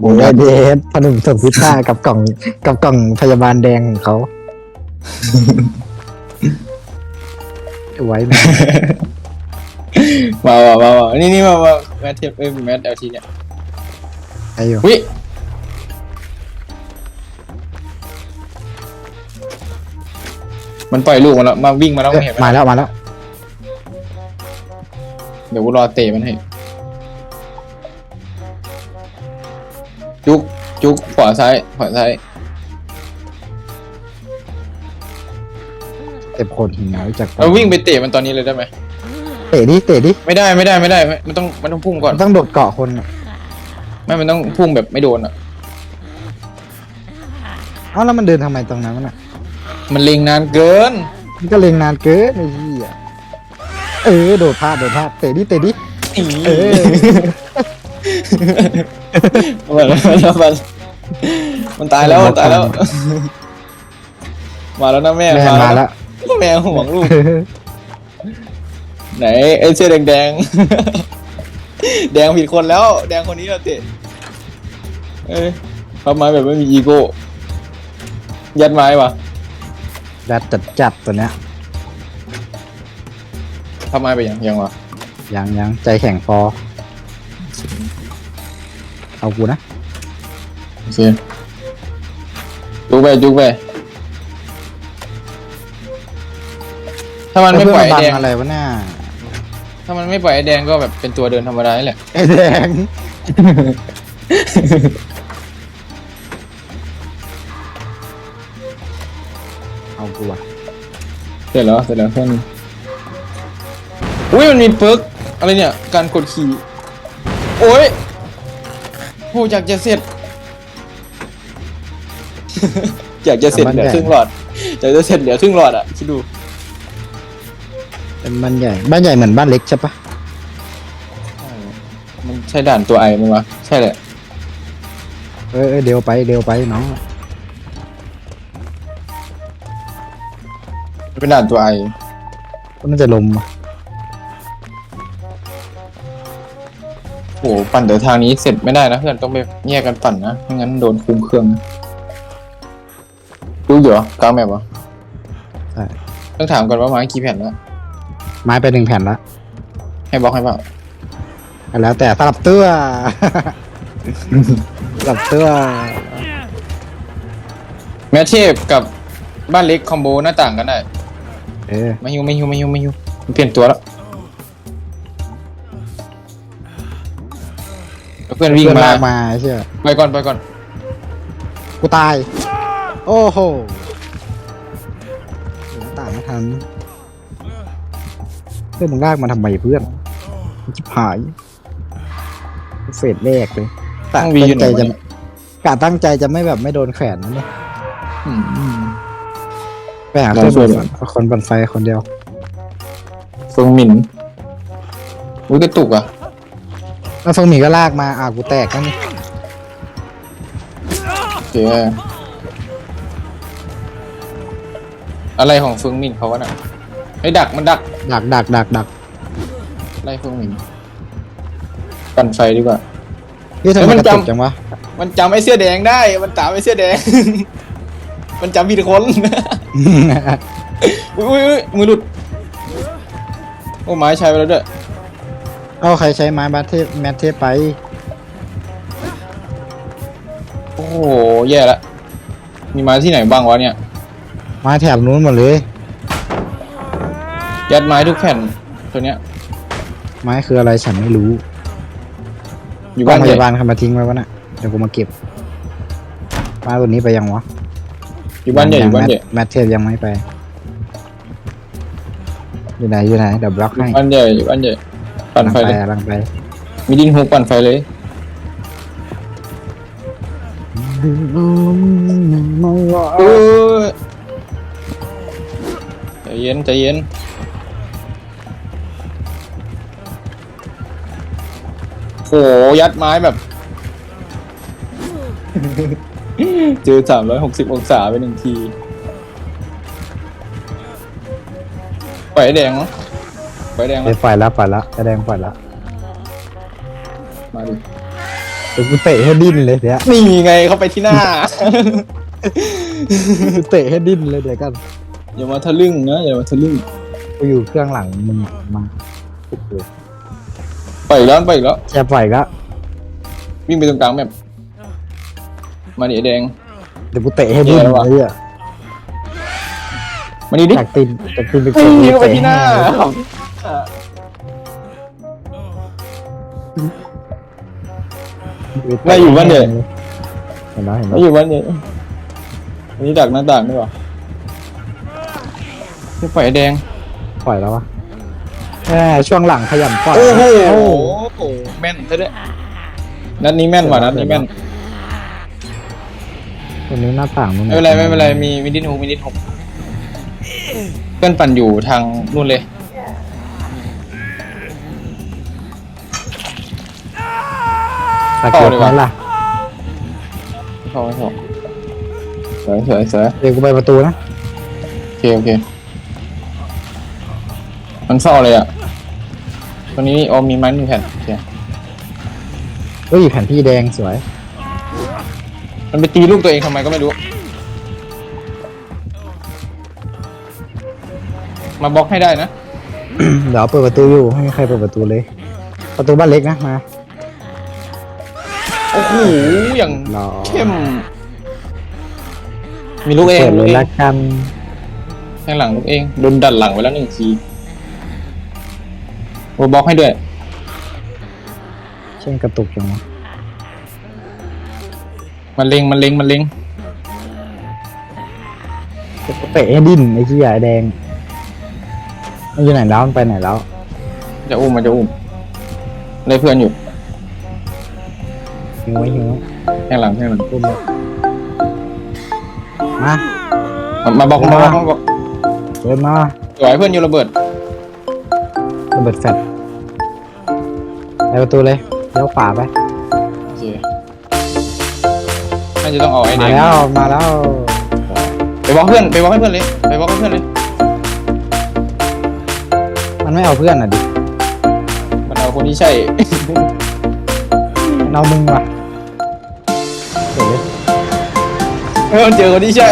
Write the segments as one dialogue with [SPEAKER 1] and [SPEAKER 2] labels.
[SPEAKER 1] โอ้ยเดชพนุ่มส่งพิซซ่ากับกล่องกับกล่องพยาบาลแดงของเขา ไว้ไหม
[SPEAKER 2] มามามามานี่นี่มามาแมทเทปเอ้ยแมทเอลทีเนี่ย
[SPEAKER 1] ไอ้อยู่
[SPEAKER 2] วิมันปล่อยลูกมาแล้วมาวิ่งมาแล้วไม่เห็นไหม
[SPEAKER 1] มาแล้วมาแล้ว
[SPEAKER 2] เดี๋ยวกูรอเตะมันให้ จุกจุกขวาซ้ายขวาซ้าย
[SPEAKER 1] เต็มคนหิวจาก
[SPEAKER 2] เราวิ่งไปเตะมันตอนนี้เลยได้ไหม
[SPEAKER 1] เตะดิเตะดิ
[SPEAKER 2] ไม่ได้ไม่ได้ไม่ได้ไม่มันต้องมันต้องพุ่งก่อน
[SPEAKER 1] มันต้องโดดเกาะคนอะ
[SPEAKER 2] ไม่มันต้องพุ่งแบบไม่โดนอะ
[SPEAKER 1] เอ้าแล้วมันเดินทำไมตรงนั้นวะน่ะ
[SPEAKER 2] มันเล็งนานเกิน
[SPEAKER 1] มันก็เล็งนานเกินไอ้เหี้ยเออโดดพลาดโดดพลาดเตะดิเตะดิเออ
[SPEAKER 2] มันมันมันมันตายแล้วมันตายแล้ว มาแล้วนะแม่
[SPEAKER 1] แม่มาแล้ว
[SPEAKER 2] แม่ห่วงลูก ไหนไอ้เสื้อแดงแดงๆแดงผิดคนแล้ว แดงคนนี้เราเตะเอ้ยเขาไม้แบบไม่มีอีโก้ยัดไม้ปะ
[SPEAKER 1] ดัดจัดจัดตัวเนี้ย
[SPEAKER 2] ทำไม้ไปยังยังวะ
[SPEAKER 1] ยังยังใจแข็งพอ เอากูนะ
[SPEAKER 2] โอเคจุกไปจุกไป ถ้ามันไม่ปล่อยไอ้แดง
[SPEAKER 1] เพื่นบัอะไรวะน่า
[SPEAKER 2] ถ้ามันไม่ปล่อยไอ้แดงก็แบบเป็นตัวเดินธรรมดานี่แหละ
[SPEAKER 1] ไอ้แดงเอากูอะ
[SPEAKER 2] เสร็จแล้วเสร็จแล้วเพื่อนอุ้ยมันมีเปิร์กอะไรเนี่ย การกดขี่ โอ้ย โหอยากจะเสร็จ อยากจะเสร็จเหลือครึ่งหลอดอยากจะเสร็จเหลือครึ่งหลอดอะคิดดู
[SPEAKER 1] เป็นบ้านใหญ่ บ้านใหญ่เหมือนบ้านเล็กใช่ปะ
[SPEAKER 2] มันใช่ด่านตัวไอมั้งวะใช่แหละ
[SPEAKER 1] เออเออเดี๋ยวไปเดี๋ยวไปน้อง
[SPEAKER 2] มันเป็นด่านตัวไอ
[SPEAKER 1] ก็น่าจะลมอะ
[SPEAKER 2] โอ้โหปั่นเดี๋ยวทางนี้เสร็จไม่ได้นะเพื่อนต้องไปแยกกันปั่นนะไม่งั้นโดนคุมเครื่องนะรู้อยู่เหรอกลางแมปเหรอ
[SPEAKER 1] ใช่
[SPEAKER 2] ต้องถามก่อนว่าไม้กี่แผ่นแล้ว
[SPEAKER 1] ไม้ไปหนึ่งแผ่นละ
[SPEAKER 2] ให้บล็อกให้เปล่า
[SPEAKER 1] แล้วแต่สลับตัวสลับตัว
[SPEAKER 2] แมทเทพกับบ้านเล็กคอมโบหน้าต่างกันได้
[SPEAKER 1] เออ
[SPEAKER 2] ไม่ฮิวไม่ฮิวไม่ฮิวไม่ฮิวมันเปลี่ยนตัวแล้ว เพื่อนวิ่ง
[SPEAKER 1] เพื่อน
[SPEAKER 2] มา
[SPEAKER 1] ลากมาเชื่อ
[SPEAKER 2] ไปก่อนไปก่อน
[SPEAKER 1] กูตาย โอ้โหหน้าต่างไม่ทันเพื่อนมึงลากมาทำไมเพื่อนมันชิบหายเฟสแรกเลยกะ
[SPEAKER 2] ต้องวี
[SPEAKER 1] ตั้
[SPEAKER 2] อยู่
[SPEAKER 1] ง
[SPEAKER 2] ไหน
[SPEAKER 1] ใจ
[SPEAKER 2] วะ
[SPEAKER 1] จะ
[SPEAKER 2] เนี่ย
[SPEAKER 1] กะตั้งใจจะไม่แบบไม่โดนแขวนนะเนี่ย
[SPEAKER 2] อืม
[SPEAKER 1] ไปหา
[SPEAKER 2] ได้
[SPEAKER 1] เพื่อน
[SPEAKER 2] ช่วย
[SPEAKER 1] ก่อนคนบันไฟคนเดียว
[SPEAKER 2] เฟิงหมินอุ้ยกระตุกอะ
[SPEAKER 1] แล้วฟงหมีก็ลากมาอ่ากูแตกแล้วนี่
[SPEAKER 2] โอเคอะไรของเฟิงหมินเขาวะน่ะไอ้ดักมันดัก
[SPEAKER 1] ดักดักดักดัก
[SPEAKER 2] ไล่เฟิงหมินปั่นไฟดีกว่า
[SPEAKER 1] นี่ทำ
[SPEAKER 2] เฮ้
[SPEAKER 1] ไม
[SPEAKER 2] ยมัน
[SPEAKER 1] กระตุก
[SPEAKER 2] จำ
[SPEAKER 1] จังวะ
[SPEAKER 2] มันจำไอ้เสื้อแดงได้ มันตามไอ้เสื้อแดง มันจำผิดคน อุ้ยอุ้ยอุ้ยมือหลุด โอ้ไม้ใช้ไปแล้วด้วย
[SPEAKER 1] เอาใครใช้ไม้บัตเทปแมทเทปไป
[SPEAKER 2] โอ้โห แย่ละมีไม้ที่ไหนบ้างวะเนี่ย
[SPEAKER 1] ไม้แถบนู้นหมดเลย
[SPEAKER 2] ยัดไม้ทุกแผ่นตัวเนี้ย
[SPEAKER 1] ไม้คืออะไรฉันไม่รู้
[SPEAKER 2] อยู่
[SPEAKER 1] บ้า
[SPEAKER 2] บ้านน
[SPEAKER 1] พ
[SPEAKER 2] ใหญ่
[SPEAKER 1] ยาบาลใครมาทิ้งไว้วะน่ะเดี๋ยวกูมาเก็บไม้ตัวนี้ไปยังวะ
[SPEAKER 2] อยู่บ้านใหญ่อยู่บ้านใหญ่
[SPEAKER 1] แมทเทปยังไม่ไปอยู่ไหนอยู่ไหนเดี๋ยวบล็อก
[SPEAKER 2] อยู่
[SPEAKER 1] ให้
[SPEAKER 2] บ้านใหญ่อยู่บ้านใหญ่ ปั่นไฟเลย
[SPEAKER 1] กำลังไป
[SPEAKER 2] มีดินหูปั่นไฟเลยเออใจเย็นใจเย็นโหยัดไม้แบบ เจอสามร้อยหกสิบองศาไปหนึ่งทีปล่อยไอ้แดงเนาะปล่อย ไอ้แดง
[SPEAKER 1] ไป
[SPEAKER 2] มา
[SPEAKER 1] ไฟละไฟละแสดงไฟละ
[SPEAKER 2] มาดิ
[SPEAKER 1] ดี๋ยวกูเตะให้ดิ้นเลยเดี๋ยว
[SPEAKER 2] นี่ไงเขาไปที่หน้า
[SPEAKER 1] กูเตะให้ดิ้นเลยเดี๋ยวกัน
[SPEAKER 2] อย่ามาทะลึ่งนะอย่ามาทะลึ่ง
[SPEAKER 1] กูอยู่เครื่องหลังมึงมาโอ้โห
[SPEAKER 2] ไปอีกแล้วไปอีกแล้ว
[SPEAKER 1] แค่ปล่อยก็
[SPEAKER 2] วิ่งไปตรงกลางแบบมาดิไอ้แดง
[SPEAKER 1] เดี๋ยวกูเตะให้ดิ้น
[SPEAKER 2] เหี้ยแล้ววะ
[SPEAKER 1] ไอ้เหี้ย
[SPEAKER 2] มาดิดิ
[SPEAKER 1] จากตีนจากตีนไป
[SPEAKER 2] นี่
[SPEAKER 1] เตะ
[SPEAKER 2] ก็ไปที่หน้า ไม่อยู่บ้านเด็ก
[SPEAKER 1] เห็นไหมเห็นไหม
[SPEAKER 2] ไม่อยู่บ้านเนี่ยอันนี้ดักหน้าต่างด้วยวะจะปล่อยไอ้แดง
[SPEAKER 1] ปล่อยแล้ววะแหมช่วงหลังขยันปล่อย
[SPEAKER 2] โอ้โหแม่นซะด้วยนัดนี้แม่นว่ะนัดนี้แม่น
[SPEAKER 1] วันนี้หน้าต่างมึง
[SPEAKER 2] ไม่เป็นไรไม่เป็นไรมีมีดินหูมีดินหูเพื่อนปั่นอยู่ทางนู่นเลย
[SPEAKER 1] ตะเกียบ
[SPEAKER 2] ต่อดีก
[SPEAKER 1] ไหม
[SPEAKER 2] ว่า
[SPEAKER 1] ล่ะ
[SPEAKER 2] เข้าไม่เข้าสวยสวยสวย
[SPEAKER 1] เดี๋ยวกูไปประตูนะ
[SPEAKER 2] โอเคโอเคมันเศร้าเลยอะตัวนี้ออมมีไม้หนึ่งแผ่นโอเค
[SPEAKER 1] เฮ้ยแผ่นที่แดงสวย
[SPEAKER 2] มันไปตีลูกตัวเองทำไมก็ไม่รู้ มาบล็อกให้ได้นะ
[SPEAKER 1] เดี๋ยวเปิดประตูอยู่ไม่มีใครเปิดประตูเลย ประตูบ้านเล็กนะมา
[SPEAKER 2] โอ้โหอย่าง
[SPEAKER 1] รอ
[SPEAKER 2] เข้ม มีลูกเอง
[SPEAKER 1] เปิด
[SPEAKER 2] ลู
[SPEAKER 1] เล
[SPEAKER 2] ก
[SPEAKER 1] ย
[SPEAKER 2] เอง
[SPEAKER 1] ละกัน
[SPEAKER 2] แทงหลังลูกเองโดนดันหลังไปแล้วหนึ่งทีมาบล็อกให้ด้วย
[SPEAKER 1] เช่นกระตุกจังวะ
[SPEAKER 2] มันเล็งมันเล็งมันเล็ง
[SPEAKER 1] เตะให้ดิ้นไอ้ขี้ใหญ่แดงมันอยู่ไหนแล้วมันไปไหนแล้ว
[SPEAKER 2] จะอุ้มมันจะอุ้มได้เพื่อนอยู่
[SPEAKER 1] หิวไหมหิวไหม
[SPEAKER 2] แทงหลังแทงหลัง
[SPEAKER 1] อุ้มเลยมา
[SPEAKER 2] มามาบล็อกมาบล็อกมาบล็อก
[SPEAKER 1] เดินมา
[SPEAKER 2] สวยเพื่อนอยู่ระเบิด
[SPEAKER 1] ระเบิดแฟลชไปประตูเลยเลี้ยวขวาไป
[SPEAKER 2] โอเคน่าจะต้องเอาไอ้แด
[SPEAKER 1] มางแล้วมาแล้ว
[SPEAKER 2] ไปบล็อกเพื่อนไปบล็อกให้เพื่อนเลยไปบล็อกให้เพื่อนเลย
[SPEAKER 1] มันไม่เอาเพื่อนอะดิ
[SPEAKER 2] มันเอาคนที่ใช่
[SPEAKER 1] มันเอามึงว่ะ เดี๋ยวดิ
[SPEAKER 2] เออมันเจอคนที่ใช่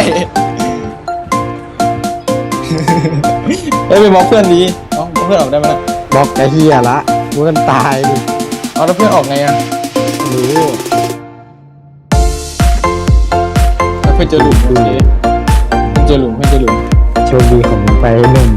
[SPEAKER 2] เอ้ยไปบล็อกเพื่อนดีเอ้าบล็อกเพื่อนออกได้ไหมล่ะ
[SPEAKER 1] บอกไอ้เฮียละเพื่อนตายดิ
[SPEAKER 2] เอาแล้วเพื่อนออกไงอะ
[SPEAKER 1] รู้
[SPEAKER 2] แล้วเพื่อนเจอหลุมโอเคเพื่อนเจอหลุมเพื่อนเจอหลุม
[SPEAKER 1] โชคดีของมึงไปหนึ่ง